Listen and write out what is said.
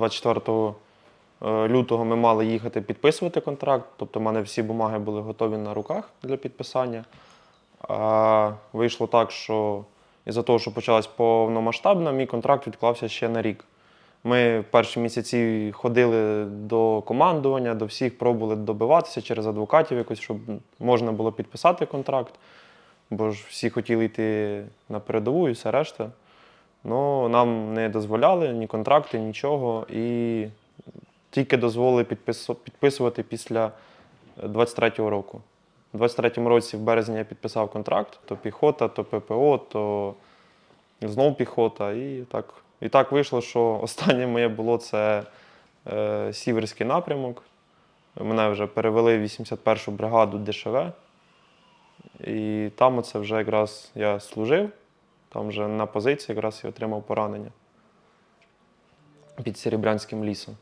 24 е, лютого ми мали їхати підписувати контракт. Тобто, в мене всі бумаги були готові на руках для підписання. А вийшло так, що із-за того, що почалась повномасштабна, мій контракт відклався ще на рік. Ми в перші місяці ходили до командування, до всіх пробували добиватися через адвокатів, якось, щоб можна було підписати контракт. Бо ж всі хотіли йти на передову і все решта. Ну, нам не дозволяли ні контракти, нічого. І тільки дозволили підпису- підписувати після 23-го року. У 23-му році, в березні, я підписав контракт, то піхота, то ППО, то знов піхота. І так, і так вийшло, що останнє моє було це е, Сіверський напрямок. Мене вже перевели в 81-ту бригаду ДШВ. І там оце вже якраз я служив, там вже на позиції якраз і отримав поранення під Серебрянським лісом.